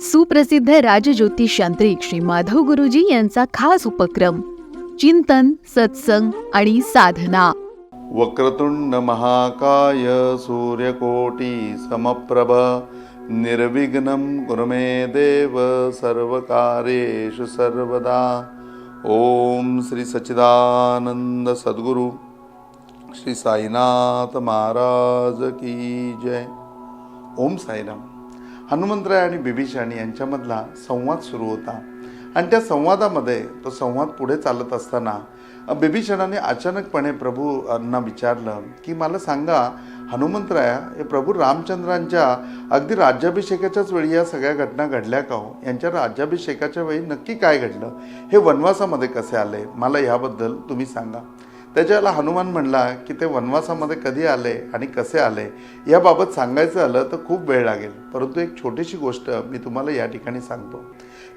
सुप्रसिद्ध राजज्योतिष यांत्रिक श्री माधव गुरुजी यांचा खास उपक्रम चिंतन सत्संग आणि साधना. वक्रतुंड महाकाय सूर्यकोटी समप्रभ निर्विघ्नं गुरुमे देव सर्वकार्येषु सर्वदा. ओम श्री सच्चिदानंद सद्गुरु श्री साईनाथ महाराज की जय. ओम साईराम. हनुमंतराय आणि बिभीषण यांच्यामधला संवाद सुरू होता. आणि त्या संवादामध्ये तो संवाद पुढे चालत असताना बिभीषणाने अचानकपणे प्रभूंना विचारलं की मला सांगा हनुमंतराया हे प्रभू रामचंद्रांच्या अगदी राज्याभिषेकाच्याच वेळी या सगळ्या घटना घडल्या का हो? यांच्या राज्याभिषेकाच्या वेळी नक्की काय घडलं? हे वनवासामध्ये कसे आले? मला ह्याबद्दल तुम्ही सांगा. त्याच्याला हनुमान म्हणला की ते वनवासामध्ये कधी आले आणि कसे आले याबाबत सांगायचं आलं तर खूप वेळ लागेल. परंतु एक छोटीशी गोष्ट मी तुम्हाला या ठिकाणी सांगतो.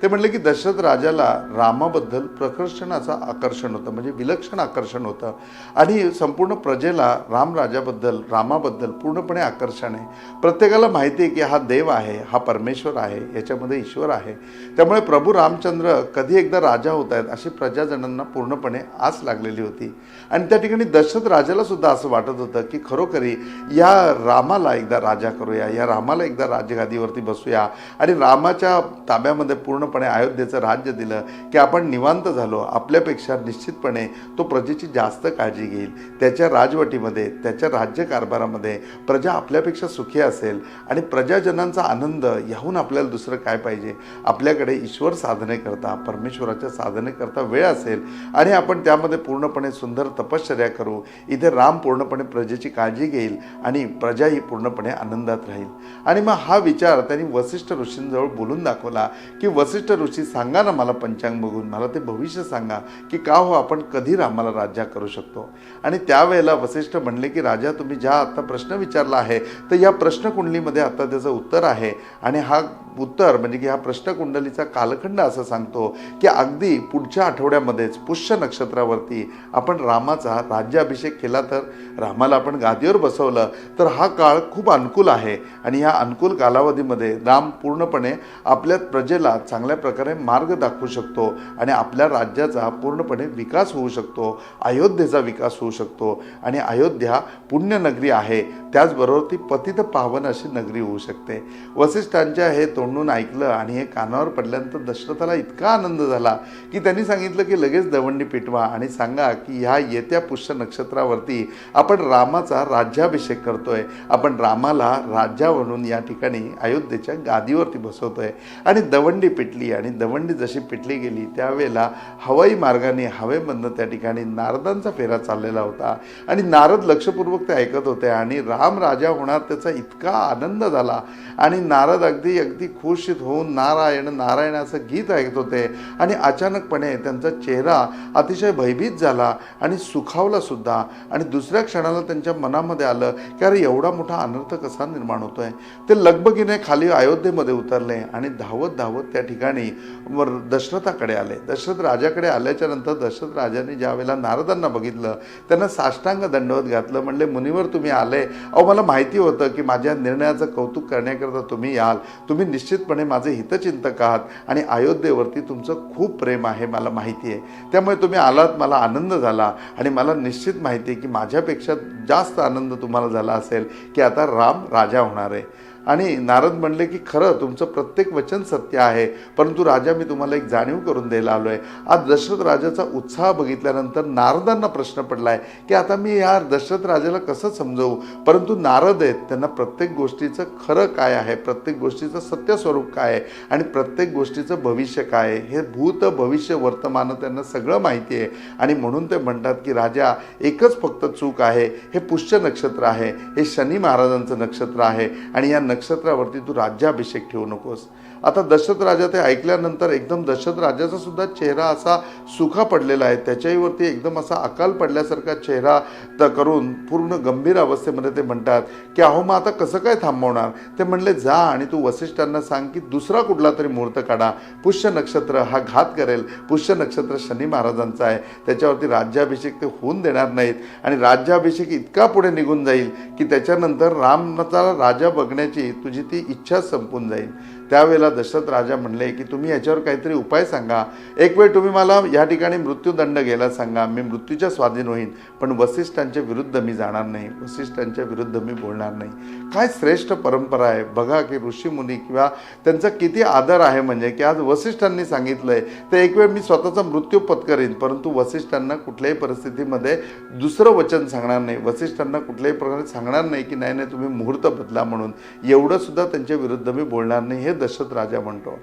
ते म्हणले की दशरथ राजाला रामाबद्दल प्रकर्षणाचं आकर्षण होतं म्हणजे विलक्षण आकर्षण होतं. आणि संपूर्ण प्रजेला रामराजाबद्दल रामाबद्दल पूर्णपणे आकर्षण आहे. प्रत्येकाला माहिती आहे की हा देव आहे हा परमेश्वर आहे याच्यामध्ये ईश्वर आहे. त्यामुळे प्रभू रामचंद्र कधी एकदा राजा होत आहेत अशी प्रजाजनांना पूर्णपणे आस लागलेली होती. आणि त्या ठिकाणी दशरथ राजाला सुद्धा असं वाटत होतं की खरोखरी या रामाला एकदा राजा करूया या रामाला एकदा राजगादीवरती बसूया. आणि रामाच्या ताब्यामध्ये पूर्ण पूर्णपणे अयोध्येचं राज्य दिलं की आपण निवांत झालो आपल्यापेक्षा निश्चितपणे तो प्रजेची जास्त काळजी घेईल. त्याच्या राजवटीमध्ये त्याच्या राज्यकारभारामध्ये प्रजा आपल्यापेक्षा सुखी असेल आणि प्रजाजनांचा आनंद याहून आपल्याला दुसरं काय पाहिजे? आपल्याकडे ईश्वर साधने करता परमेश्वराच्या साधने करता वेळ असेल आणि आपण त्यामध्ये पूर्णपणे सुंदर तपश्चर्या करू. इथे राम पूर्णपणे प्रजेची काळजी घेईल आणि प्रजा ही पूर्णपणे आनंदात राहील. आणि मग हा विचार त्यांनी वसिष्ठ ऋषींजवळ बोलून दाखवला की वसिष्ठ ऋषी सांगा ना मला पंचांग बघून मला ते भविष्य सांगा की का हो आपण कधी रामाला राज्या करू शकतो? आणि त्यावेळेला वसिष्ठ म्हणले की राजा तुम्ही ज्या आता प्रश्न विचारला आहे तर या प्रश्नकुंडलीमध्ये आता त्याचं उत्तर आहे. आणि हा उत्तर म्हणजे की हा प्रश्नकुंडलीचा कालखंड असं सांगतो की अगदी पुढच्या आठवड्यामध्येच पुष्य नक्षत्रावरती आपण रामाचा राज्याभिषेक केला तर रामाला आपण गादीवर बसवलं तर हा काळ खूप अनुकूल आहे. आणि ह्या अनुकूल कालावधीमध्ये राम पूर्णपणे आपल्या प्रजेला चांगल्या प्रकारे मार्ग दाखवू शकतो आणि आपल्या राज्याचा पूर्णपणे विकास होऊ शकतो अयोध्येचा विकास होऊ शकतो. आणि अयोध्या पुण्यनगरी आहे त्याचबरोबर ती पतित पावन अशी नगरी होऊ शकते. वसिष्ठांच्या हे तोंडून ऐकलं आणि हे कानावर पडल्यानंतर दशरथाला इतका आनंद झाला की त्यांनी सांगितलं की लगेच दवंडी पिटवा आणि सांगा की ह्या येत्या पुष्य नक्षत्रावरती आपण रामाचा राज्याभिषेक करतोय. आपण रामाला राजा म्हणून या ठिकाणी अयोध्येच्या गादीवरती बसवतोय. आणि दवंडी पिटली आणि दवंडी जशी पिटली गेली त्यावेळेला हवाई मार्गाने हवेमधनं त्या ठिकाणी नारदांचा फेरा चाललेला होता. आणि नारद लक्षपूर्वक ते ऐकत होते आणि राम राजा होणार त्याचा इतका आनंद झाला. आणि नारद अगदी अगदी खुशीत होऊन नारायण नारायणाचं गीत ऐकत होते. आणि अचानकपणे त्यांचा चेहरा अतिशय भयभीत झाला आणि सुखावला सुद्धा. आणि दुसऱ्या क्षणाला त्यांच्या मनामध्ये आलं की अरे एवढा मोठा अनर्थ कसा निर्माण होतोय? ते लगबगीने खाली अयोध्येमध्ये उतरले आणि धावत धावत त्या ठिकाणी वर दशरथाकडे आले. दशरथ राजाकडे आल्याच्यानंतर दशरथ राजाने ज्या वेळेला नारदांना बघितलं त्यांना साष्टांग दंडवत घातलं म्हणले मुनिवर तुम्ही आले. अहो मला माहिती होतं की माझ्या निर्णयाचं कौतुक करण्याकरता तुम्ही याल. तुम्ही निश्चितपणे माझे हितचिंतक आहात आणि अयोध्येवरती तुमचं खूप प्रेम आहे मला माहिती आहे. त्यामुळे तुम्ही आलात मला आनंद झाला आणि मला निश्चित माहिती आहे की माझ्यापेक्षा जास्त आनंद तुम्हाला झाला असेल की आता राम राजा होणार आहे. आणि नारद म्हणले की खरं तुमचं प्रत्येक वचन सत्य आहे परंतु राजा मी तुम्हाला एक जाणीव करून द्यायला आलो आहे आज दशरथ राजाचा उत्साह बघितल्यानंतर नारदांना प्रश्न पडला आहे की आता मी या दशरथ राजाला कसं समजवू? परंतु नारद आहेत त्यांना प्रत्येक गोष्टीचं खरं काय आहे प्रत्येक गोष्टीचं सत्य स्वरूप काय आहे आणि प्रत्येक गोष्टीचं भविष्य काय आहे हे भूत भविष्य वर्तमान त्यांना सगळं माहिती आहे. आणि म्हणून ते म्हणतात की राजा एकच फक्त चूक आहे हे पुष्य नक्षत्र आहे हे शनी महाराजांचं नक्षत्र आहे आणि या नक्षत्रावरती तू राज्याभिषेक ठेवू नकोस. आता दशरथ राजा ते ऐकल्यानंतर एकदम दशरथ राजाचा सुद्धा चेहरा असा सुखा पडलेला आहे. त्याच्याहीवरती एकदम असा अकाल पडल्यासारखा चेहरा तर करून पूर्ण गंभीर अवस्थेमध्ये ते म्हणतात की अहो मग आता कसं काय थांबवणार? ते म्हणले जा आणि तू वसिष्ठांना सांग की दुसरा कुठला तरी मुहूर्त काढा. पुष्य नक्षत्र हा घात करेल. पुष्य नक्षत्र शनी महाराजांचा आहे. त्याच्यावरती राज्याभिषेक ते होऊन देणार नाहीत आणि राज्याभिषेक इतका पुढे निघून जाईल की त्याच्यानंतर रामचा राजा बघण्याची तुझी ती इच्छा संपून जाईल. त्यावेळेला दशरथ राजा म्हणले की तुम्ही याच्यावर काहीतरी उपाय सांगा. एक वेळ तुम्ही मला या ठिकाणी मृत्यूदंड घ्यायला सांगा. मी मृत्यूच्या स्वाधीन होईन पण वसिष्ठांच्या विरुद्ध मी जाणार नाही. वसिष्ठांच्या विरुद्ध मी बोलणार नाही. काय श्रेष्ठ परंपरा आहे? बघा की ऋषीमुनी किंवा त्यांचा किती आदर आहे म्हणजे की आज वसिष्ठांनी सांगितलंय तर एक वेळ मी स्वतःचा मृत्यू पत्करीन परंतु वसिष्ठांना कुठल्याही परिस्थितीमध्ये दुसरं वचन सांगणार नाही. वसिष्ठांना कुठल्याही प्रकारे सांगणार नाही की नाही नाही तुम्ही मुहूर्त बदला म्हणून. एवढं सुद्धा त्यांच्या विरुद्ध मी बोलणार नाही. हे दशरथ राजा म्हणतो.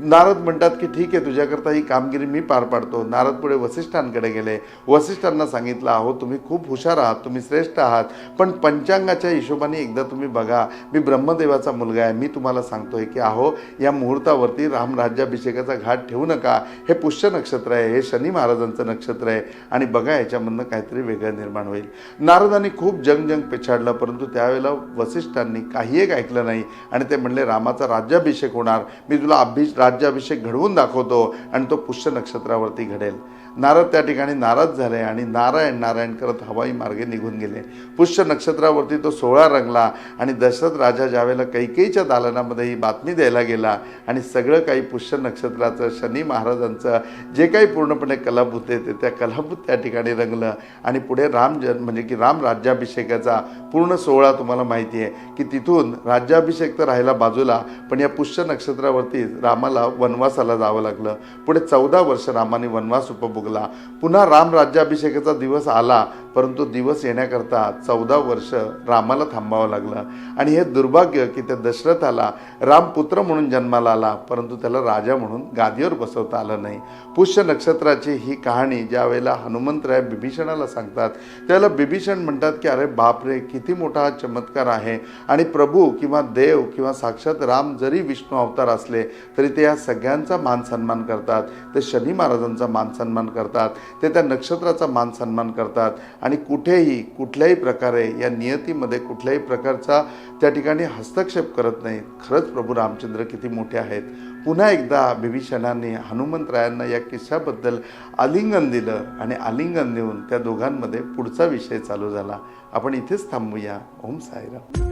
नारद म्हणतात की ठीक आहे तुझ्याकरता ही कामगिरी मी पार पाडतो. नारद पुढे वसिष्ठांकडे गेले. वसिष्ठांना सांगितलं अहो तुम्ही खूप हुशार आहात तुम्ही श्रेष्ठ आहात पण पंचांगाच्या हिशोबाने एकदा तुम्ही बघा मी ब्रह्मदेवाचा मुलगा आहे. मी तुम्हाला सांगतोय की अहो या मुहूर्तावरती राम राज्याभिषेकाचा घाट ठेवू नका. हे पुष्य नक्षत्र आहे हे शनी महाराजांचं नक्षत्र आहे आणि बघा याच्यामधनं काहीतरी वेगळं निर्माण होईल. नारदांनी खूप जंग जंग पिछाडलं परंतु त्यावेळेला वसिष्ठांनी काही एक ऐकलं नाही आणि ते म्हणले रामाचा राज्याभिषेक होणार मी तुला अभि राज्याभिषेक घडवून दाखवतो आणि तो पुष्य नक्षत्रावरती घडेल. नारद त्या ठिकाणी नाराज झाले आणि नारायण नारायण करत हवाई मार्गे निघून गेले. पुष्य नक्षत्रावरती तो सोहळा रंगला आणि दशरथ राजा ज्यावेळेला कैकेईच्या दालनामध्ये ही बातमी द्यायला गेला आणि सगळं काही पुष्य नक्षत्राचं शनी महाराजांचं जे काही पूर्णपणे कलाभूत येते ते त्या कलाभूत त्या ठिकाणी रंगलं आणि पुढे राम जन म्हणजे की राम राज्याभिषेकाचा पूर्ण सोहळा तुम्हाला माहिती आहे की तिथून राज्याभिषेक तर राहिला बाजूला पण या पुष्य नक्षत्र नक्षत्रावरती रामाला वनवासाला जावं लागलं. पुढे चौदा वर्ष रामाने वनवास उपभोगला. पुन्हा राम राज्याभिषेकाचा दिवस आला परंतु दिवस येण्याकरता चौदा वर्ष रामाला थांबावं लागलं. आणि हे दुर्भाग्य की त्या दशरथाला रामपुत्र म्हणून जन्माला आला परंतु त्याला राजा म्हणून गादीवर बसवता आलं नाही. पुष्य नक्षत्राची ही कहाणी ज्या वेळेला हनुमंतराय बिभीषणाला सांगतात त्याला बिभीषण म्हणतात की अरे बापरे किती मोठा हा चमत्कार आहे. आणि प्रभू किंवा देव किंवा साक्षात राम जरी विष्णू अवतार असले तरी ते या सगळ्यांचा मान सन्मान करतात. ते शनी महाराजांचा मान सन्मान करतात. ते त्या नक्षत्राचा मान सन्मान करतात. आणि कुठेही कुठल्याही प्रकारे या नियतीमध्ये कुठल्याही प्रकारचा त्या ठिकाणी हस्तक्षेप करत नाही. खरंच प्रभू रामचंद्र किती मोठे आहेत. पुन्हा एकदा बिभीषणाने हनुमंतरायांना या किस्साबद्दल आलिंगन दिलं आणि आलिंगन देऊन त्या दोघांमध्ये पुढचा विषय चालू झाला. आपण इथेच थांबूया. ओम साईराम.